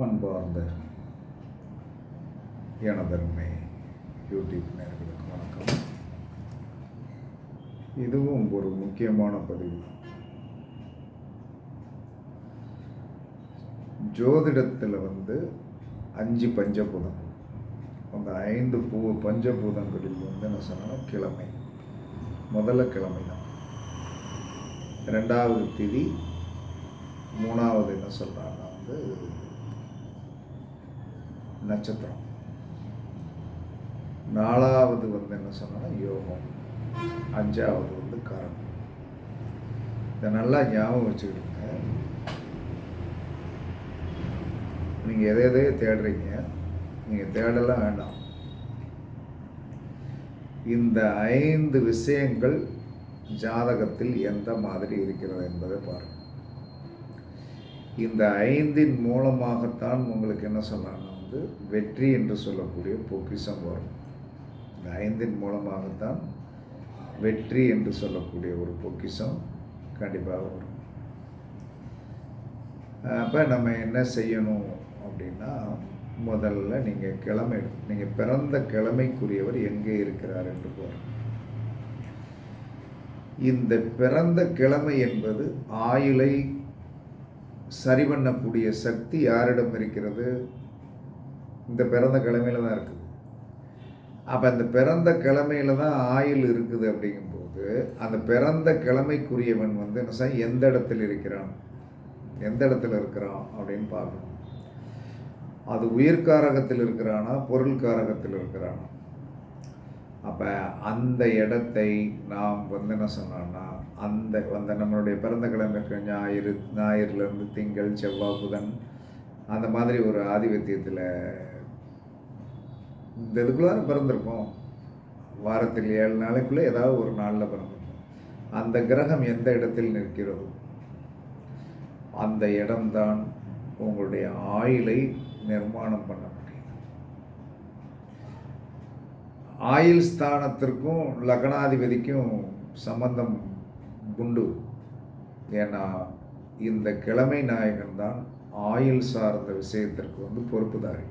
அன்பார்ந்த எனதருமை யூடியூப் நேர்களுக்கு வணக்கம். இதுவும் ஒரு முக்கியமான பதிவு. ஜோதிடத்தில் வந்து அஞ்சு பஞ்சபூதம். அந்த ஐந்து பூ பஞ்சபூதங்களில் வந்து என்ன சொன்னால் கிழமை. முதல்ல கிழமை தான். ரெண்டாவது திதி மூணாவது என்ன சொல்கிறாங்க வந்து நட்சத்திரம். நாலாவது வந்து என்ன சொன்னால் யோகம். அஞ்சாவது வந்து கரணம். இதை நல்லா ஞாபகம் வச்சுக்கிடுங்க. நீங்கள் எதை எதையோ தேடுறீங்க. நீங்கள் தேடலாம் வேண்டாம். இந்த ஐந்து விஷயங்கள் ஜாதகத்தில் எந்த மாதிரி இருக்கிறது என்பதை பாருங்கள் இந்த ஐந்தின் மூலமாகத்தான் உங்களுக்கு என்ன சொல்லலாம் வந்து வெற்றி என்று சொல்லக்கூடிய பொக்கிஷம் வரும். இந்த ஐந்தின் மூலமாகத்தான் வெற்றி என்று சொல்லக்கூடிய ஒரு பொக்கிஷம் கண்டிப்பாக வரும். அப்போ நம்ம என்ன செய்யணும் அப்படின்னா முதல்ல நீங்கள் கிழமை நீங்கள் பிறந்த கிழமைக்குரியவர் எங்கே இருக்கிறார் என்று போகிறோம் இந்த பிறந்த கிழமை என்பது ஆயுளை சரி பண்ணக்கூடிய சக்தி யாரிடம் இருக்கிறது? இந்த பிறந்த கிழமையில தான் இருக்குது. அப்போ அந்த பிறந்த கிழமையில தான் ஆயுள் இருக்குது அப்படிங்கும்போது அந்த பிறந்த கிழமைக்குரியவன் வந்து என்ன செய்ய எந்த இடத்துல இருக்கிறான்? எந்த இடத்துல இருக்கிறான் அப்படின்னு பார்க்கணும். அது உயிர்காரகத்தில் இருக்கிறானா பொருள் காரகத்தில் இருக்கிறானா? அப்போ அந்த இடத்தை நாம் வந்து என்ன சொன்னோம்னா அந்த அந்த நம்மளுடைய பிறந்த கிழமை இருக்க. ஞாயிறு ஞாயிறுலேருந்து திங்கள் செவ்வாய் புதன் அந்த மாதிரி ஒரு ஆதிபத்தியத்தில் இந்த இதுக்குள்ளே தான் வாரத்தில் ஏழு நாளைக்குள்ளே ஏதாவது ஒரு நாளில் பிறந்திருப்போம். அந்த கிரகம் எந்த இடத்தில் நிற்கிறதோ அந்த இடம்தான் உங்களுடைய ஆயுளை நிர்மாணம் பண்ண முடியும். ஆயுள் ஸ்தானத்திற்கும் லக்னாதிபதிக்கும் சம்பந்தம் உண்டு. ஏன்னா இந்த கிழமை நாயகன் தான் ஆயுள் சார்ந்த விஷயத்திற்கு வந்து பொறுப்புதாரி.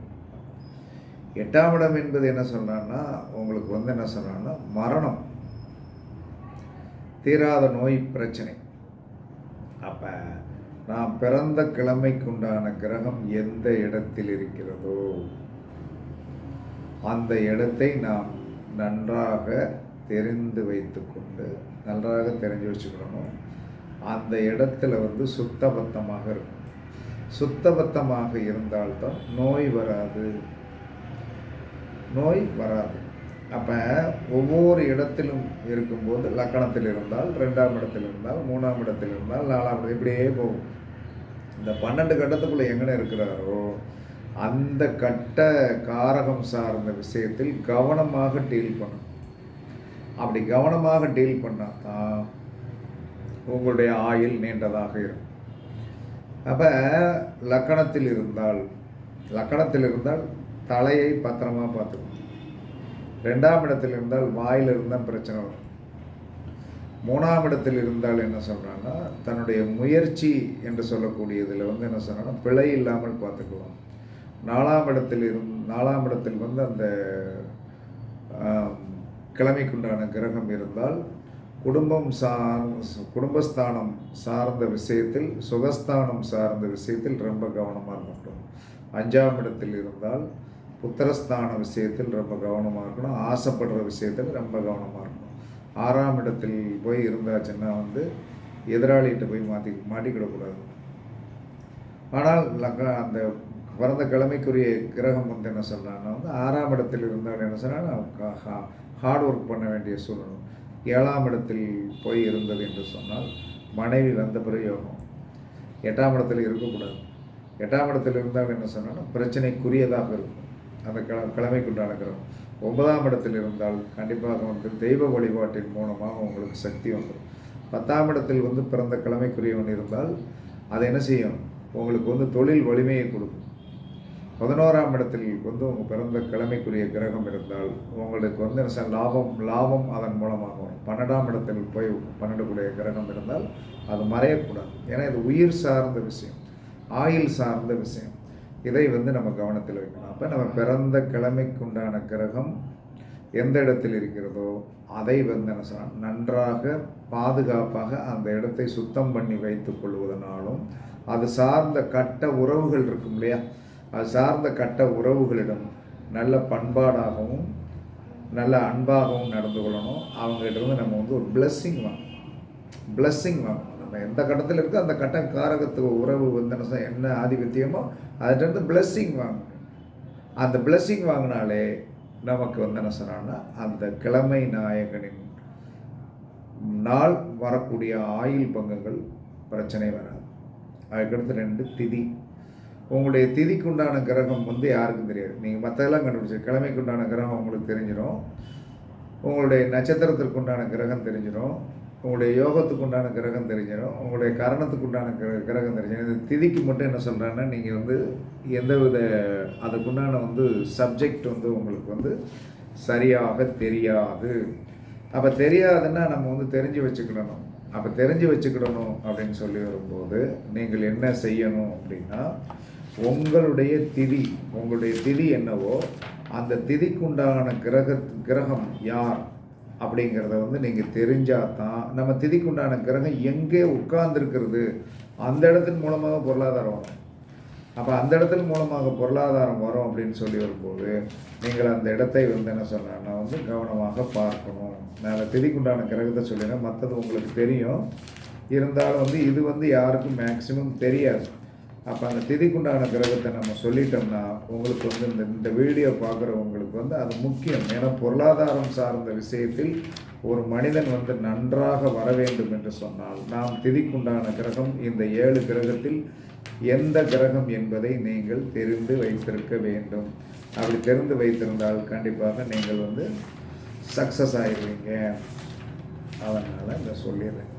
எட்டாம் இடம் என்பது என்ன சொன்னான்னா உங்களுக்கு வந்து என்ன சொன்னான்னா மரணம். தீராத நோய் பிரச்சனை. அப்போ நாம் பிறந்த கிழமைக்குண்டான கிரகம் எந்த இடத்தில் இருக்கிறதோ அந்த இடத்தை நாம் நன்றாக தெரிந்து வைத்துக்கொண்டு நன்றாக தெரிஞ்சு வச்சுக்கணும். அந்த இடத்துல வந்து சுத்தபத்தமாக இருக்கும். சுத்தபத்தமாக இருந்தால்தான் நோய் வராது. நோய் வராது. அப்போ ஒவ்வொரு இடத்திலும் இருக்கும்போது லக்கணத்தில் இருந்தால் ரெண்டாம் இடத்தில் இருந்தால் மூணாம் இடத்தில் இருந்தால் நாலாம் இடம் இப்படியே போகும். இந்த பன்னெண்டு கட்டத்துக்குள்ளே எங்கே இருக்கிறாரோ அந்த கட்ட காரகம் சார்ந்த விஷயத்தில் கவனமாக டீல் பண்ணும் அப்படி கவனமாக டீல் பண்ணால் தான் உங்களுடைய ஆயுள் நீண்டதாக இருக்கும். அப்போ லக்கணத்தில் இருந்தால் லக்கணத்தில் இருந்தால் தலையை பத்திரமா பார்த்துக்கணும். ரெண்டாம் இடத்தில் இருந்தால் வாயில் இருந்தால் பிரச்சனை வரும். மூணாம் இடத்தில் இருந்தால் என்ன சொல்கிறான்னா தன்னுடைய முயற்சி என்று சொல்லக்கூடியதில் வந்து என்ன சொன்னான்னா பிழை இல்லாமல் பார்த்துக்கலாம் நாலாம் இடத்தில் இருந் நாலாம் இடத்தில் வந்து அந்த கிழமைக்குண்டான கிரகம் இருந்தால் குடும்பம் சார் குடும்பஸ்தானம் சார்ந்த விஷயத்தில் சுகஸ்தானம் சார்ந்த விஷயத்தில் ரொம்ப கவனமாக இருக்கட்டும் அஞ்சாம் இடத்தில் இருந்தால் புத்திரஸ்தான விஷயத்தில் ரொம்ப கவனமாக இருக்கணும். ஆசைப்படுற விஷயத்தில் ரொம்ப கவனமாக இருக்கணும். ஆறாம் இடத்தில் போய் இருந்தாச்சுன்னா வந்து எதிராளிகிட்ட போய் மாற்றி மாட்டிக்கிடக்கூடாது. ஆனால் லக்க அந்த பிறந்த கிழமைக்குரிய கிரகம் வந்து என்ன சொல்கிறாங்கன்னா வந்து ஆறாம் இடத்தில் இருந்தால் என்ன சொன்னால் ஹார்ட் ஒர்க் பண்ண வேண்டிய சூழ்நிலை. ஏழாம் இடத்தில் போய் இருந்தது என்று சொன்னால் மனைவி வந்த பிரயோகம் எட்டாம் இடத்தில் இருக்கக்கூடாது. எட்டாம் இடத்தில் இருந்தால் என்ன சொன்னால் பிரச்சனைக்குரியதாக இருக்கும். அந்த கிழ கிழமைக்குண்டான கிரகம் ஒன்பதாம் இடத்தில் இருந்தால் கண்டிப்பாக வந்து தெய்வ வழிபாட்டின் மூலமாக உங்களுக்கு சக்தி வந்துடும். பத்தாம் இடத்தில் வந்து பிறந்த கிழமைக்குரியவன் இருந்தால் அது என்ன செய்யும்? உங்களுக்கு வந்து தொழில் வலிமையை கொடுக்கும். பதினோராம் இடத்தில் வந்து உங்கள் பிறந்த கிழமைக்குரிய கிரகம் இருந்தால் உங்களுக்கு வந்து என்ன லாபம் லாபம் அதன் மூலமாக வரும். பன்னெண்டாம் இடத்தில் போய் பன்னெண்டுக்குரிய கிரகம் இருந்தால் அது மறையக்கூடாது. ஏன்னா இது உயிர் சார்ந்த விஷயம். ஆயில் சார்ந்த விஷயம். இதை வந்து நம்ம கவனத்தில் வைக்கணும். அப்போ நம்ம பிறந்த கிழமைக்குண்டான கிரகம் எந்த இடத்தில் இருக்கிறதோ அதை வந்து என்ன சொன்னால் நன்றாக பாதுகாப்பாக அந்த இடத்தை சுத்தம் பண்ணி வைத்து கொள்வதனாலும் அது சார்ந்த கட்ட உறவுகள் இருக்கும் இல்லையா? அது சார்ந்த கட்ட உறவுகளிடம் நல்ல பண்பாடாகவும் நல்ல அன்பாகவும் நடந்து கொள்ளணும். அவங்ககிட்ட இருந்து நம்ம வந்து ஒரு பிளஸ்ஸிங் வாங்கணும். பிளஸ்ஸிங் வாங்கணும். நம்ம எந்த கட்டத்தில் இருக்கோ அந்த கட்ட காரகத்துவ உறவு வந்து என்ன என்ன ஆதிபத்தியமோ அதுலேருந்து பிளெஸ்ஸிங் வாங்கணும் அந்த பிளெஸ்ஸிங் வாங்கினாலே நமக்கு வந்து என்ன சொன்னான்னா அந்த கிழமை நாயகனின் நாள் வரக்கூடிய ஆயுள் பங்கங்கள் பிரச்சனை வராது. அதுக்கடுத்து ரெண்டு திதி. உங்களுடைய திதிக்குண்டான கிரகம் வந்து யாருக்கும் தெரியாது. நீங்கள் மற்றதெல்லாம் கண்டுபிடிச்சி கிழமைக்குண்டான கிரகம் உங்களுக்கு தெரிஞ்சிடும் உங்களுடைய நட்சத்திரத்திற்குண்டான கிரகம் தெரிஞ்சிடும் உங்களுடைய யோகத்துக்கு உண்டான கிரகம் தெரிஞ்சிடும். உங்களுடைய கரணத்துக்கு உண்டான கிர- கிரகம் தெரிஞ்சிடும். இந்த திதிக்கு மட்டும் என்ன சொல்கிறேன்னா நீங்கள் வந்து எந்த வித அதுக்குண்டான வந்து சப்ஜெக்ட் வந்து உங்களுக்கு வந்து சரியாக தெரியாது. அப்போ தெரியாதுன்னா நம்ம வந்து தெரிஞ்சு வச்சுக்கிடணும். அப்போ தெரிஞ்சு வச்சுக்கிடணும் அப்படின்னு சொல்லி வரும்போது நீங்கள் என்ன செய்யணும் அப்படின்னா உங்களுடைய திதி உங்களுடைய திதி என்னவோ அந்த திதிக்குண்டான கிரக கிரகம் யார்? அப்படிங்கிறத வந்து நீங்கள் தெரிஞ்சால் தான் நம்ம திதிக்குண்டான கிரகம் எங்கே உட்கார்ந்துருக்கிறது அந்த இடத்தின் மூலமாக பொருளாதாரம் வரும். அப்போ அந்த இடத்தின் மூலமாக பொருளாதாரம் வரும் அப்படின்னு சொல்லி வரும்போது நீங்கள் அந்த இடத்தை வந்து என்ன சொன்னா வந்து கவனமாக பார்க்கணும். நான் திதிக்குண்டான கிரகத்தை சொல்லிடுறேன் மற்றது உங்களுக்கு தெரியும். இருந்தாலும் வந்து இது வந்து யாருக்கும் மேக்சிமம் தெரியாது. அப்போ அந்த திதிக்குண்டான கிரகத்தை நம்ம சொல்லிட்டோம்னா உங்களுக்கு வந்து இந்த இந்த வீடியோ பார்க்குறவங்களுக்கு வந்து அது முக்கியம். ஏன்னா பொருளாதாரம் சார்ந்த விஷயத்தில் ஒரு மனிதன் வந்து நன்றாக வர வேண்டும் என்று சொன்னால் நாம் திதிக்குண்டான கிரகம் இந்த ஏழு கிரகத்தில் எந்த கிரகம் என்பதை நீங்கள் தெரிந்து வைத்திருக்க வேண்டும். அப்படி தெரிந்து வைத்திருந்தால் கண்டிப்பாக நீங்கள் வந்து சக்ஸஸ் ஆயிடுவீங்க. அதனால் இதை சொல்லிடுறேன்.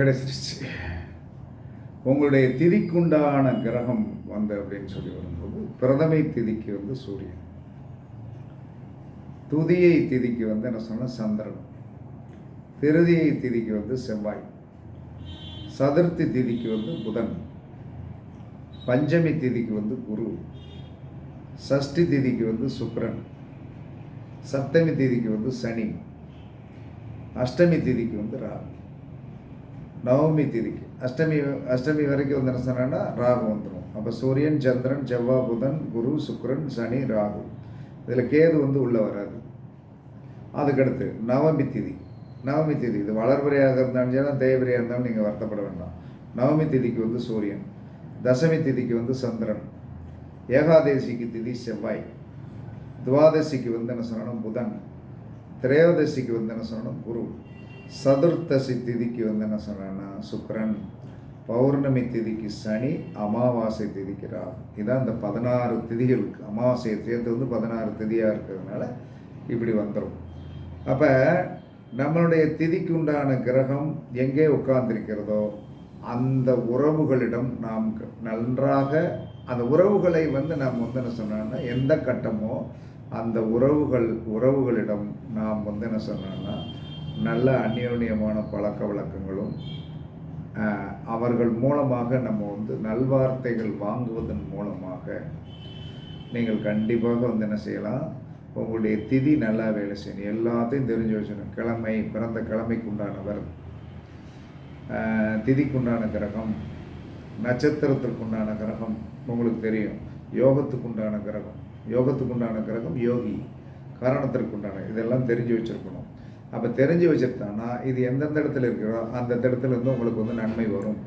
கிடைச்சிருச்சு. உங்களுடைய திதிக்குண்டான கிரகம் வந்து அப்படின்னு சொல்லி வரும்போது பிரதமை திதிக்கு வந்து சூரியன். துதியை திதிக்கு வந்து என்ன சொன்னால் சந்திரன். திருதியை திதிக்கு வந்து செவ்வாய். சதுர்த்தி திதிக்கு வந்து புதன். பஞ்சமி திதிக்கு வந்து குரு. சஷ்டி திதிக்கு வந்து சுக்கிரன். சப்தமி திதிக்கு வந்து சனி. அஷ்டமி திதிக்கு வந்து ராகு. நவமி திதிக்கு அஷ்டமி அஷ்டமி வரைக்கும் வந்து என்ன ராகு வந்துடும் அப்போ சூரியன் சந்திரன் செவ்வாய் புதன் குரு சுக்ரன் சனி ராகு இதில் கேது வந்து உள்ளே வராது அதுக்கடுத்து நவமி திதி நவமி திதி இது வளர்பிறையாக இருந்தாலும் சரி தேவரையாக இருந்தாலும் நீங்கள் வருத்தப்பட வேண்டாம் நவமி திதிக்கு வந்து சூரியன் தசமி திதிக்கு வந்து சந்திரன் ஏகாதேசிக்கு திதி செவ்வாய் துவாதசிக்கு வந்து என்ன சொல்லணும் புதன் திரையோதசிக்கு வந்து என்ன சொல்லணும் குரு சதுர்த்தசி திதிக்கு வந்து என்ன சொல்கிறேன்னா சுக்கரன் பௌர்ணமி திதிக்கு சனி அமாவாசை திதிக்கு ராகு. இதான் இந்த பதினாறு திதிகளுக்கு. அமாவாசையை சேர்த்து வந்து பதினாறு திதியாக இருக்கிறதுனால இப்படி வந்துடும் அப்போ நம்மளுடைய திதிக்கு உண்டான கிரகம் எங்கே உட்கார்ந்திருக்கிறதோ அந்த உறவுகளிடம் நாம் க- நன்றாக அந்த உறவுகளை வந்து நாம் வந்து என்ன சொன்னோம்னா எந்த கட்டமோ அந்த உறவுகள் உறவுகளிடம் நாம் வந்து என்ன சொன்னோம்னா நல்ல அந்யோன்யமான பழக்க வழக்கங்களும் அவர்கள் மூலமாக நம்ம வந்து நல்வார்த்தைகள் வாங்குவதன் மூலமாக நீங்கள் கண்டிப்பாக வந்து என்ன செய்யலாம்? உங்களுடைய திதி நல்லா வேலை செய்யணும். எல்லாத்தையும் தெரிஞ்சு வச்சிடணும் கிழமை பிறந்த கிழமைக்கு உண்டானவர் திதிக்குண்டான கிரகம் நட்சத்திரத்திற்குண்டான கிரகம் உங்களுக்கு தெரியும். யோகத்துக்குண்டான கிரகம் யோகத்துக்குண்டான கிரகம் யோகி காரணத்திற்குண்டான இதெல்லாம் தெரிஞ்சு வச்சிருக்கணும். அப்போ தெரிஞ்சு வச்சிருந்தானா இது எந்தெந்த இடத்துல இருக்கிறோ அந்த இடத்துல இருந்து உங்களுக்கு வந்து நன்மை வரும்.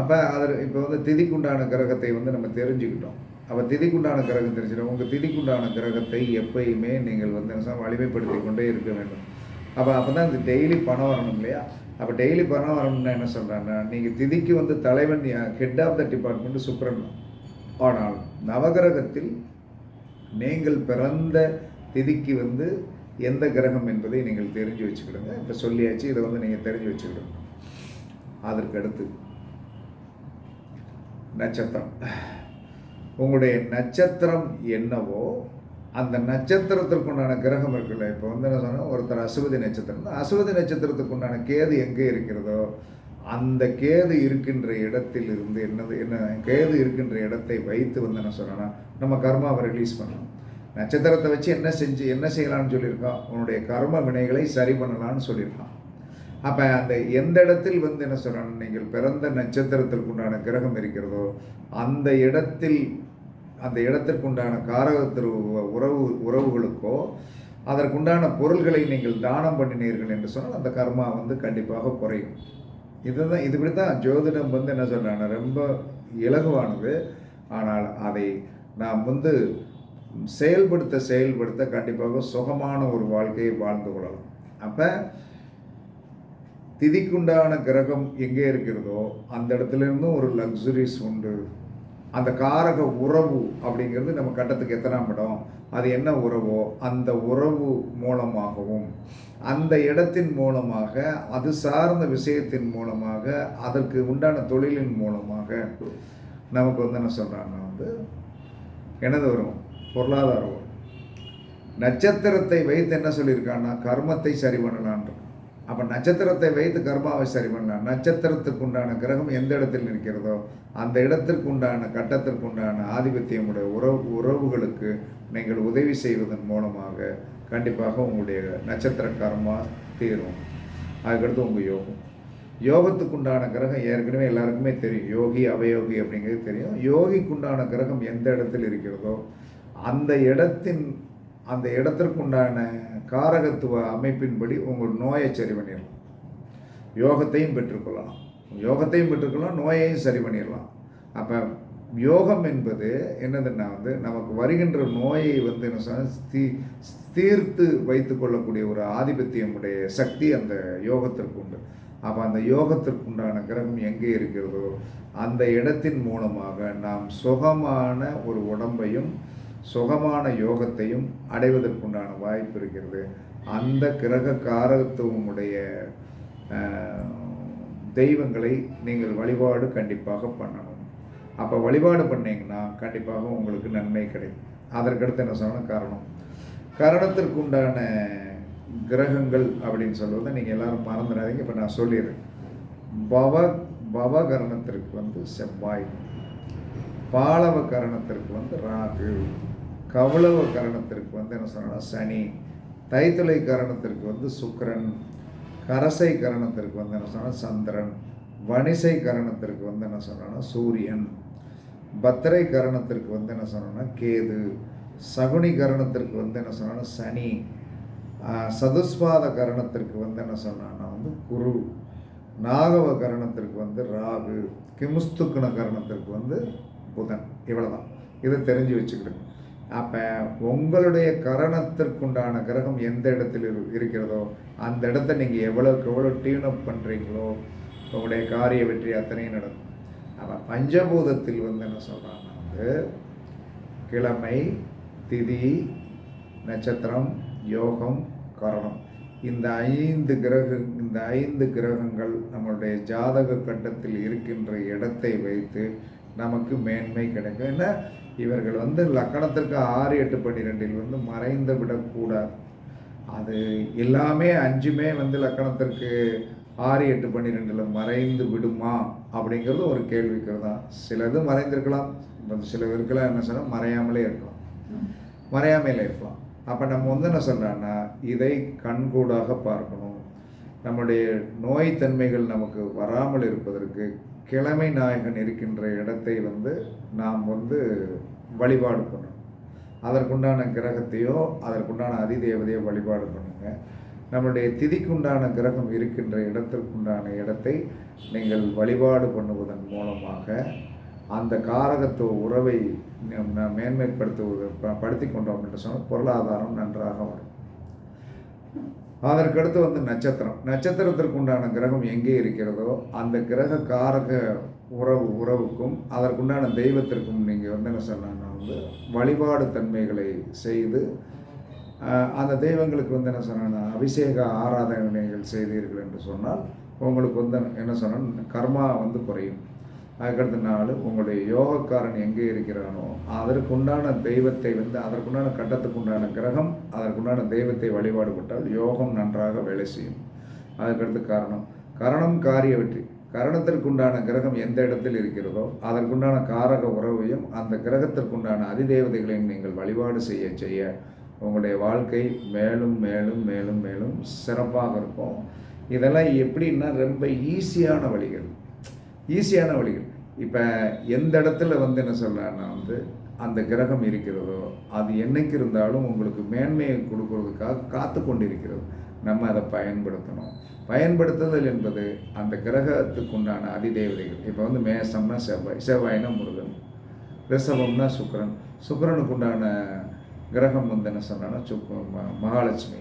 அப்போ அதில் இப்போ வந்து திதிக்குண்டான கிரகத்தை வந்து நம்ம தெரிஞ்சுக்கிட்டோம். அப்போ திதிக்குண்டான கிரகம் தெரிஞ்சிடும். உங்கள் திதிக்குண்டான கிரகத்தை எப்பயுமே நீங்கள் வந்து என்ன வலிமைப்படுத்தி கொண்டே இருக்க வேண்டும். அப்போ அப்போ தான் இந்த டெய்லி பணம் வரணும் இல்லையா? அப்போ டெய்லி பணம் வரணும்னா என்ன சொல்கிறாங்கன்னா நீங்கள் திதிக்கு வந்து தலைவன் ஹெட் ஆஃப் த டிபார்ட்மெண்ட் சுக்கிரன் ஆனால் நவகிரகத்தில் நீங்கள் பிறந்த திதிக்கு வந்து எந்த கிரகம் என்பதை நீங்கள் தெரிஞ்சு வச்சுக்கிடுங்க. இப்போ சொல்லியாச்சு இதை வந்து நீங்கள் தெரிஞ்சு வச்சுக்கிடுங்க. அதற்கு அடுத்து நட்சத்திரம். உங்களுடைய நட்சத்திரம் என்னவோ அந்த நட்சத்திரத்திற்குண்டான கிரகம் இருக்குல்ல இப்போ வந்து என்ன சொன்னால் ஒருத்தர் அசுவதி நட்சத்திரம். அசுவதி நட்சத்திரத்துக்குண்டான கேது எங்கே இருக்கிறதோ அந்த கேது இருக்கின்ற இடத்தில் இருந்து என்னது என்ன கேது இருக்கின்ற இடத்தை வைத்து வந்து என்ன சொன்னால் நம்ம கர்மாவை ரிலீஸ் பண்ணணும். நட்சத்திரத்தை வச்சு என்ன செஞ்சு என்ன செய்யலாம்னு சொல்லியிருக்கோம் உன்னுடைய கர்ம வினைகளை சரி பண்ணலாம்னு சொல்லியிருக்கான். அப்போ அந்த எந்த இடத்தில் வந்து என்ன சொல்கிறாங்க நீங்கள் பிறந்த நட்சத்திரத்திற்குண்டான கிரகம் இருக்கிறதோ அந்த இடத்தில் அந்த இடத்திற்குண்டான காரகத்திரு உறவு உறவுகளுக்கோ அதற்குண்டான பொருள்களை நீங்கள் தானம் பண்ணினீர்கள் என்று சொன்னால் அந்த கர்மா வந்து கண்டிப்பாக குறையும். இதுதான் இதுபடி தான் ஜோதிடம் வந்து என்ன சொல்கிறாங்க ரொம்ப இலகுவானது. ஆனால் அதை நாம் வந்து செயல்படுத்த செயல்படுத்த கண்டிப்பாக சுகமான ஒரு வாழ்க்கையை வாழ்ந்து கொள்ளலாம். அப்போ திதிக்குண்டான கிரகம் எங்கே இருக்கிறதோ அந்த இடத்துல இருந்தும் ஒரு லக்ஸுரிஸ் உண்டு. அந்த காரக உறவு அப்படிங்கிறது நம்ம கட்டத்துக்கு எத்தனாம் இடம்? அது என்ன உறவோ அந்த உறவு மூலமாகவும் அந்த இடத்தின் மூலமாக அது சார்ந்த விஷயத்தின் மூலமாக அதற்கு உண்டான தொழிலின் மூலமாக நமக்கு வந்து என்ன சொல்கிறாங்கன்னா வந்து எனது வரும்? பொருளாதாரம் ஓர் நட்சத்திரத்தை வைத்து என்ன சொல்லியிருக்கான்னா கர்மத்தை சரி பண்ணலான்ற அப்போ நட்சத்திரத்தை வைத்து கர்மாவை சரி பண்ணலாம் நட்சத்திரத்துக்கு உண்டான கிரகம் எந்த இடத்தில் இருக்கிறதோ அந்த இடத்திற்கு உண்டான கட்டத்திற்கு உண்டான ஆதிபத்தியமுடைய உறவு உறவுகளுக்கு நீங்கள் உதவி செய்வதன் மூலமாக கண்டிப்பாக உங்களுடைய நட்சத்திர கர்மா தீரும். அதுக்கடுத்து உங்கள் யோகம். யோகத்துக்கு உண்டான கிரகம் ஏற்கனவே எல்லாருக்குமே தெரியும். யோகி அவயோகி அப்படிங்கிறது தெரியும். யோகிக்குண்டான கிரகம் எந்த இடத்தில் இருக்கிறதோ அந்த இடத்தின் அந்த இடத்திற்குண்டான காரகத்துவ அமைப்பின்படி உங்கள் நோயை சரி பண்ணிடலாம். யோகத்தையும் பெற்றுக்கொள்ளலாம். யோகத்தையும் பெற்றுக்கொள்ளலாம் நோயையும் சரி பண்ணிடலாம். அப்போ யோகம் என்பது என்னதுன்னா வந்து நமக்கு வருகின்ற நோயை வந்து என்ன சொன்னால் தீர்த்து வைத்து கொள்ளக்கூடிய ஒரு ஆதிபத்தியமுடைய சக்தி அந்த யோகத்திற்கு உண்டு. அப்போ அந்த யோகத்திற்கு உண்டான கிரகம் எங்கே இருக்கிறதோ அந்த இடத்தின் மூலமாக நாம் சுகமான ஒரு உடம்பையும் சுகமான யோகத்தையும் அடைவதற்குண்டான வாய்ப்பு இருக்கிறது. அந்த கிரக காரகத்துவமுடைய தெய்வங்களை நீங்கள் வழிபாடு கண்டிப்பாக பண்ணணும். அப்போ வழிபாடு பண்ணிங்கன்னா கண்டிப்பாக உங்களுக்கு நன்மை கிடைக்கும். அதற்கடுத்து என்ன சொல்லணும்? காரணம். கரணத்திற்குண்டான கிரகங்கள் அப்படின்னு சொல்லுவதை நீங்கள் எல்லாரும் மறந்துடாதீங்க. இப்போ நான் சொல்லிடுறேன். பவ பவகரணத்திற்கு வந்து செவ்வாய். பாலவ கரணத்திற்கு வந்து ராகு. கவளவ கரணத்திற்கு வந்து என்ன சொல்லணும் சனி. தைத்துளை கரணத்திற்கு வந்து சுக்கிரன். கரசை கரணத்திற்கு வந்து என்ன சொன்னால் சந்திரன். வணிசை கரணத்திற்கு வந்து என்ன சொன்னோன்னா சூரியன். பத்திரை கரணத்திற்கு வந்து என்ன சொன்னோன்னா கேது. சகுனி கரணத்திற்கு வந்து என்ன சொன்னோன்னா சனி. சதுஸ்பாத கரணத்திற்கு வந்து என்ன சொன்னான்னா வந்து குரு. நாகவ கரணத்திற்கு வந்து ராகு. கிமுஸ்துக்கண கரணத்திற்கு வந்து புதன். இவ்வளோதான் இதை தெரிஞ்சு வச்சுக்கிடுங்க. அப்போ உங்களுடைய கரணத்திற்குண்டான கிரகம் எந்த இடத்தில் இரு- இருக்கிறதோ அந்த இடத்த நீங்கள் எவ்வளோக்கு எவ்வளோ டியூனப் அப் பண்ணுறீங்களோ உங்களுடைய காரிய வெற்றி அத்தனையும் நடக்கும். அப்போ பஞ்சபூதத்தில் வந்து என்ன சொல்கிறாங்கன்னா வந்து கிழமை திதி நட்சத்திரம் யோகம் கரணம். இந்த ஐந்து கிரக இந்த ஐந்து கிரகங்கள் நம்மளுடைய ஜாதக கட்டத்தில் இருக்கின்ற இடத்தை வைத்து நமக்கு மேன்மை கிடைக்கும். ஏன்னா இவர்கள் வந்து லக்கணத்திற்கு ஆறு எட்டு பன்னிரெண்டில் வந்து மறைந்து விடக்கூடாது. அது எல்லாமே அஞ்சுமே வந்து லக்கணத்திற்கு ஆறு எட்டு பன்னிரெண்டில் மறைந்து விடுமா அப்படிங்கிறது ஒரு கேள்விக்கு தான் சிலது மறைந்திருக்கலாம். இப்ப சில இருக்கலாம் என்ன சொன்னால் மறையாமலே இருக்கலாம். மறையாமையில் இருக்கலாம். அப்போ நம்ம வந்து என்ன சொல்கிறோன்னா இதை கண்கூடாக பார்க்கணும். நம்முடைய நோய் தன்மைகள் நமக்கு வராமல் இருப்பதற்கு கிழமை நாயகன் இருக்கின்ற இடத்தை வந்து நாம் வந்து வழிபாடு பண்ணணும். அதற்குண்டான கிரகத்தையோ அதற்குண்டான அதிதேவதையோ வழிபாடு பண்ணுங்க. நம்முடைய திதிக்குண்டான கிரகம் இருக்கின்ற இடத்திற்குண்டான இடத்தை நீங்கள் வழிபாடு பண்ணுவதன் மூலமாக அந்த காரகத்துவ உறவை மேன்மைப்படுத்துவது ப- படுத்தி கொண்டோம் என்று சொன்னால் பொருளாதாரம் நன்றாக வரும். அதற்கடுத்து வந்து நட்சத்திரம். நட்சத்திரத்திற்கு உண்டான கிரகம் எங்கே இருக்கிறதோ அந்த கிரக காரக உறவு உறவுக்கும் அதற்குண்டான தெய்வத்திற்கும் நீங்கள் வந்து என்ன சொன்னாங்கன்னா வந்து வழிபாடு தன்மைகளை செய்து அந்த தெய்வங்களுக்கு வந்து என்ன சொன்னா அபிஷேக ஆராதனைகள் செய்தீர்கள் என்று சொன்னால் உங்களுக்கு வந்து என்ன சொன்னால் கர்மா வந்து குறையும். அதுக்கடுத்த நாள் உங்களுடைய யோகக்காரன் எங்கே இருக்கிறானோ அதற்குண்டான தெய்வத்தை வந்து அதற்குண்டான கட்டத்துக்குண்டான கிரகம் அதற்குண்டான தெய்வத்தை வழிபாடுபட்டால் யோகம் நன்றாக வேலை செய்யும். அதுக்கடுத்து காரணம். கரணம் காரிய வெற்றி. கரணத்திற்குண்டான கிரகம் எந்த இடத்தில் இருக்கிறதோ அதற்குண்டான காரக உறவையும் அந்த கிரகத்திற்குண்டான அதிதேவதைகளையும் நீங்கள் வழிபாடு செய்ய செய்ய உங்களுடைய வாழ்க்கை மேலும் மேலும் மேலும் மேலும் சிறப்பாக இருக்கும். இதெல்லாம் எப்படின்னா ரொம்ப ஈஸியான வழிகள். ஈஸியான வழிகள். இப்போ எந்த இடத்துல வந்து என்ன சொல்கிறேன்னா வந்து அந்த கிரகம் இருக்கிறதோ அது என்னைக்கு இருந்தாலும் உங்களுக்கு மேன்மையை கொடுக்கறதுக்காக காத்து கொண்டிருக்கிறது. நம்ம அதை பயன்படுத்தணும். பயன்படுத்துதல் என்பது அந்த கிரகத்துக்குண்டான அதிதேவதைகள். இப்போ வந்து மேசம்னா செவ்வாய் செவ்வாய்னா முருகன் ரிஷபம்னா சுக்கரன். சுக்கிரனுக்கு உண்டான கிரகம் வந்து என்ன சொன்னான்னா சுக் மகாலட்சுமி.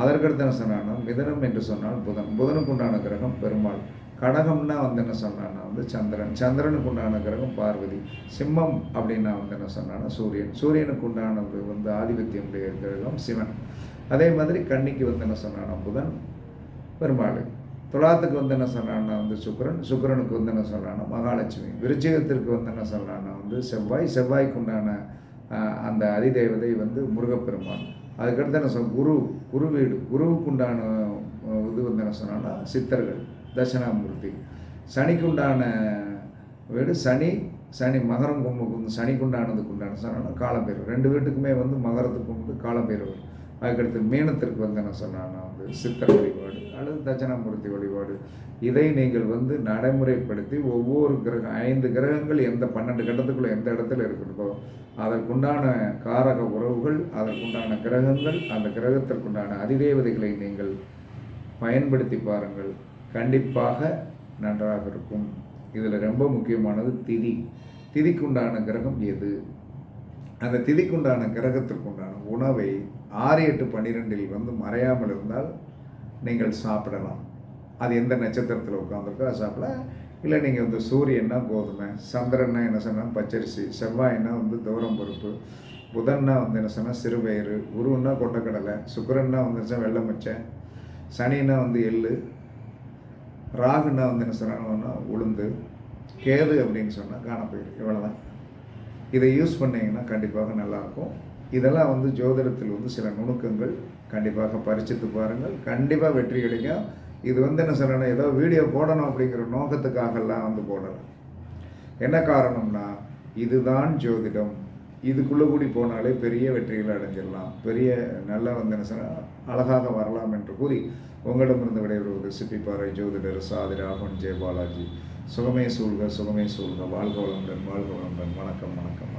அதற்கடுத்து என்ன சொன்னான்னா மிதனம் என்று சொன்னால் புதன். புதனுக்கு உண்டான கிரகம் பெருமாள். கடகம்னா வந்து என்ன சொன்னான்னா வந்து சந்திரன். சந்திரனுக்கு உண்டான கிரகம் பார்வதி. சிம்மம் அப்படின்னா வந்து என்ன சொன்னான்னா சூரியன். சூரியனுக்கு உண்டானது வந்து ஆதிபத்தியமுடைய கிரகம் சிவன். அதே மாதிரி கன்னிக்கு வந்து என்ன சொன்னான்னா புதன் பெருமாள். துலாத்துக்கு வந்து என்ன சொன்னான்னா வந்து சுக்கிரன். சுக்கிரனுக்கு வந்து என்ன சொன்னான்னா மகாலட்சுமி. விருச்சிகத்திற்கு வந்து என்ன சொன்னான்னா வந்து செவ்வாய். செவ்வாய்க்கு உண்டான அந்த அதிதேவதை வந்து முருகப்பெருமான். அதுக்கடுத்து என்ன சொல் குரு குரு வீடு. குருவுக்கு உண்டான இது வந்து என்ன சொன்னான்னா சித்தர்கள். தட்சிணாமூர்த்தி. சனிக்குண்டான வீடு சனி சனி மகரம் கும்பு சனிக்குண்டானதுக்கு உண்டான சொன்னா காலம்பேர் ரெண்டு வீட்டுக்குமே வந்து மகரத்துக்கு வந்து காலம்பேர் அதுக்கடுத்து மீனத்திற்கு வந்து என்ன சொன்னான்னா வந்து சித்தர் வழிபாடு அல்லது தட்சிணாமூர்த்தி வழிபாடு. இதை நீங்கள் வந்து நடைமுறைப்படுத்தி ஒவ்வொரு கிரகம் ஐந்து கிரகங்கள் எந்த பன்னெண்டு கட்டத்துக்குள்ள எந்த இடத்துல இருக்கிறதோ அதற்குண்டான காரக உறவுகள் அதற்குண்டான கிரகங்கள் அந்த கிரகத்திற்குண்டான அதிதேவதைகளை நீங்கள் பயன்படுத்தி பாருங்கள். கண்டிப்பாக நன்றாக இருக்கும். இதில் ரொம்ப முக்கியமானது திதி. திதிக்குண்டான கிரகம் எது? அந்த திதிக்குண்டான கிரகத்திற்குண்டான உணவை ஆறு எட்டு பன்னிரெண்டில் வந்து மறையாமல் இருந்தால் நீங்கள் சாப்பிடலாம். அது எந்த நட்சத்திரத்தில் உட்காந்துருக்கோ அதை சாப்பிடலாம் இல்லை நீங்கள் வந்து சூரியன்னா கோதுமை சந்திரன்னா என்ன சொன்னால் பச்சரிசி செவ்வாய்னா வந்து துவரம் பருப்பு புதன்னா வந்து என்ன சொன்னால் சிறுபயிறு குருன்னா கொண்டக்கடலை சுக்கிரன்னா வந்து வெள்ளை மச்சை சனின்னா வந்து எள்ளு ராகுன்னா வந்து என்ன சொன்னாங்கன்னா உளுந்து கேது அப்படின்னு சொன்னால் காணப்பயிர் இவ்வளோதான் இதை யூஸ் பண்ணிங்கன்னா கண்டிப்பாக நல்லாயிருக்கும். இதெல்லாம் வந்து ஜோதிடத்தில் வந்து சில நுணுக்கங்கள் கண்டிப்பாக பரிச்சித்து பாருங்கள். கண்டிப்பாக வெற்றி கிடைக்கும். இது வந்து என்ன சொல்லணும் ஏதோ வீடியோ போடணும் அப்படிங்கிற நோக்கத்துக்காகலாம் வந்து போடலை. என்ன காரணம்னா இதுதான் ஜோதிடம். இதுக்குள்ளே கூடி போனாலே பெரிய வெற்றிகளை அடைஞ்சிடலாம். பெரிய நல்லா வந்து என்ன சொன்னால் அழகாக வரலாம் என்று கூறி உங்களிடமிருந்து விடைபெறுவது சிப்பிப்பாறை ஜோதிடர் சாதி ராகவன் ஜெய பாலாஜி சுகமே சூழ்க சுகமே சூழ்க. வாழ்க வளமுடன் வாழ்க வளமுடன். வணக்கம் வணக்கம்.